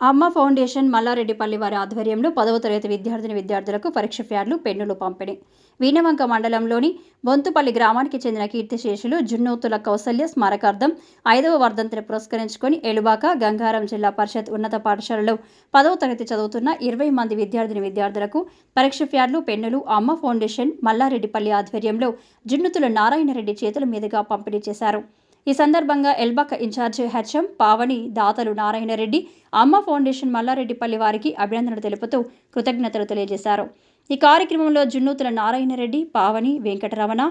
అమ్మ ఫౌండేషన్ మల్లారెడ్డిపల్లి వారి ఆధ్వర్యంలో పదవ తరగతి విద్యార్థిని విద్యార్థులకు పరీక్ష ఫ్యాడ్లు పెన్నులు పంపిణీ. వీణవంక మండలంలోని బొంతుపల్లి గ్రామానికి చెందిన కీర్తిశేషులు జున్నూతుల కౌసల్య స్మారకార్థం ఐదవ వర్ధంతిని పురస్కరించుకొని ఎలుబాక గంగారం జిల్లా పరిషత్ ఉన్నత పాఠశాలలో పదవ తరగతి చదువుతున్న ఇరవై మంది విద్యార్థిని విద్యార్థులకు పరీక్ష ఫ్యాడ్లు పెన్నులు అమ్మ ఫౌండేషన్ మల్లారెడ్డిపల్లి ఆధ్వర్యంలో జున్నుతుల నారాయణరెడ్డి చేతుల మీదుగా పంపిణీ చేశారు. ఈ సందర్భంగా ఎల్బక్క ఇన్ఛార్జి హెచ్ఎం పావని దాతలు నారాయణరెడ్డి అమ్మ ఫౌండేషన్ మల్లారెడ్డిపల్లి వారికి అభినందనలు తెలుపుతూ కృతజ్ఞతలు తెలియజేశారు. ఈ కార్యక్రమంలో జున్నూతుల నారాయణరెడ్డి పావని వెంకటరమణ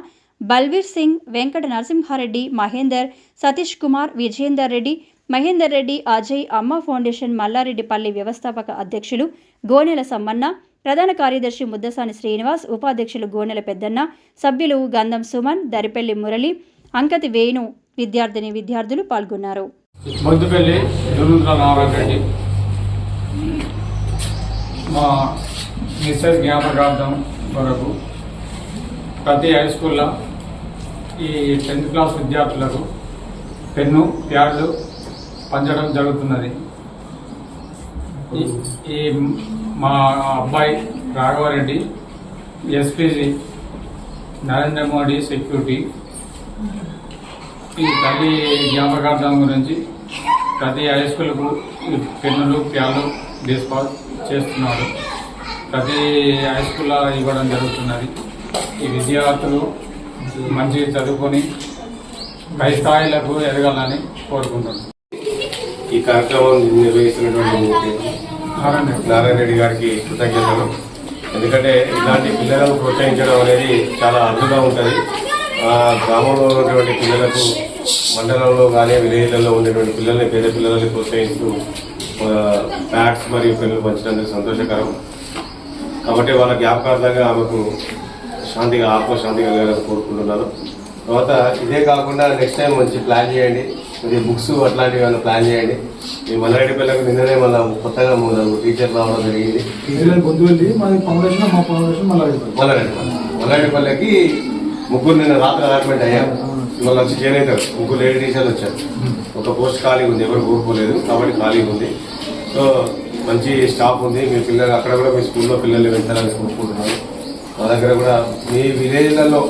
బల్వీర్ సింగ్ వెంకట నరసింహారెడ్డి మహేందర్ సతీష్ కుమార్ విజయేందర్ రెడ్డి మహేందర్ రెడ్డి అజయ్ అమ్మ ఫౌండేషన్ మల్లారెడ్డిపల్లి వ్యవస్థాపక అధ్యక్షులు గోనెల సమ్మన్న ప్రధాన కార్యదర్శి ముద్దసాని శ్రీనివాస్ ఉపాధ్యక్షులు గోనెల పెద్దన్న సభ్యులు గంధం సుమన్ దరిపెల్లి మురళి అంకతి వేణు విద్యార్థిని విద్యార్థులు పాల్గొన్నారు. బొద్దుపల్లి రెడ్డి మా మిస్సెస్ జ్ఞాపకార్థం వరకు ప్రతి హై స్కూల్లో ఈ టెన్త్ క్లాస్ విద్యార్థులకు పెన్ను ప్యాడ్లు పంచడం జరుగుతున్నది. ఈ- ఈ మా అబ్బాయి రాఘవరెడ్డి ఎస్పీజీ నరేంద్ర మోడీ సెక్యూరిటీ ఈ తల్లి జ్ఞాపకార్థం గురించి ప్రతి హై స్కూల్కు పెన్నులు ప్యాన్లు డిస్పాల్ చేస్తున్నారు. ప్రతి హై స్కూల్లో ఇవ్వడం జరుగుతున్నది. ఈ విద్యార్థులు మంచి చదువుకొని పై స్థాయిలకు ఎదగాలని కోరుకుంటున్నాను ఈ కార్యక్రమం నిర్వహిస్తున్నటువంటి నారాయణ రెడ్డి. నారాయణ రెడ్డి గారికి కృతజ్ఞతలు. ఎందుకంటే ఇలాంటి పిల్లలను ప్రోత్సహించడం అనేది చాలా అరుదుగా ఉంటుంది. గ్రామంలో ఉన్నటువంటి పిల్లలకు మండలంలో కానీ విలేజ్లలో ఉండేటువంటి పిల్లల్ని పేద పిల్లల్ని ప్రోత్సహిస్తూ బ్యాగ్స్ మరియు పెన్నులు పంచినందుకు సంతోషకరం. కాబట్టి వాళ్ళ జ్ఞాపకార్థంగా ఆమెకు శాంతిగా ఆత్మశాంతి కలగాలని కోరుకుంటున్నాను. తర్వాత ఇదే కాకుండా నెక్స్ట్ టైం మంచి ప్లాన్ చేయండి. కొద్దిగా బుక్స్ అట్లాంటివి ఏమైనా ప్లాన్ చేయండి. ఈ మల్లారెడ్డి పిల్లలకు నిన్ననే మళ్ళీ కొత్తగా మూడు టీచర్ రావడం జరిగింది. ఏరియాని పొద్దు వెళ్ళి మాది ముగ్గురు నిన్న రాత్రి అలాట్మెంట్ అయ్యా ఇవాళ నుంచి జాయిన్ అవుతారు ముగ్గురు లేడీ టీచర్లు వచ్చారు. ఒక పోస్ట్ ఖాళీ ఉంది. ఎవరు కోరుకోలేదు కాబట్టి ఖాళీ ఉంది. సో మంచి స్టాఫ్ ఉంది. మీ పిల్లలు అక్కడ కూడా మీ స్కూల్లో పిల్లల్ని పెంచాలని కోరుకుంటున్నాను. మా దగ్గర కూడా మీ విలేజ్లలో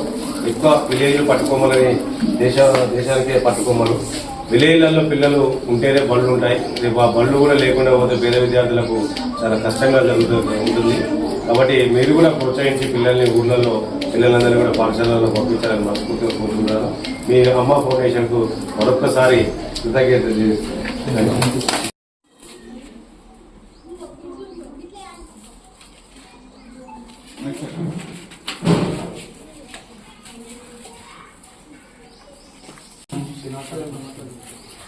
ఎక్కువ విలేజ్లు పట్టుకోమలని దేశ దేశానికే పట్టుకోమలు విలేజ్లలో పిల్లలు ఉంటేనే బళ్ళు ఉంటాయి. రేపు ఆ బళ్ళు కూడా లేకుండా పోతే పేద విద్యార్థులకు చాలా కష్టంగా జరుగుతుంది ఉంటుంది. కాబట్టి మీరు కూడా ప్రోత్సహించి పిల్లల్ని ఊళ్ళల్లో పిల్లలందరినీ కూడా పాఠశాలలో పంపించాలని మనస్ఫూర్తిగా కోరుకుంటున్నాను మీ అమ్మ ఫౌండేషన్కు మరొక్కసారి కృతజ్ఞత చేస్తున్నాను Gracias.